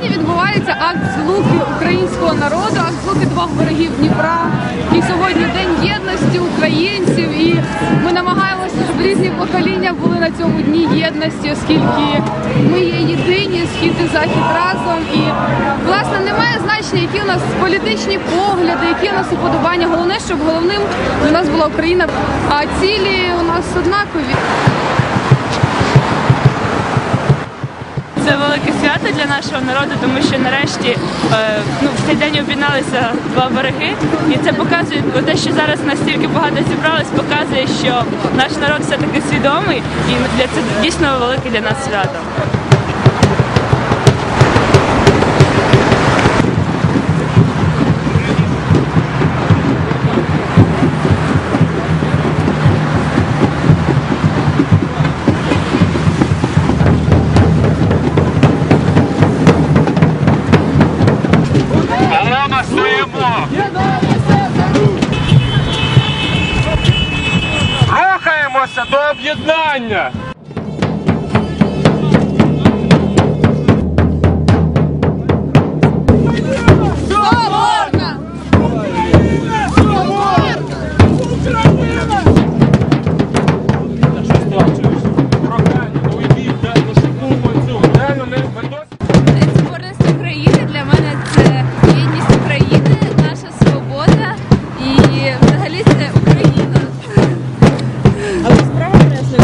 відбувається акт злуки українського народу, акт злуки двох берегів Дніпра. І сьогодні день єдності українців. І ми намагаємося, щоб різні покоління були на цьому дні єдності, оскільки ми є єдині, схід і захід разом. І власне немає значення, які у нас політичні погляди, які у нас уподобання. Головне, щоб головним для нас була Україна. А цілі у нас однакові. Велике свято для нашого народу, тому що нарешті е, ну, в цей день об'єдналися два береги, і це показує те, що зараз настільки багато зібралось, показує, що наш народ все таки свідомий, і для це дійсно велике для нас свято. Рухаємося до об'єднання!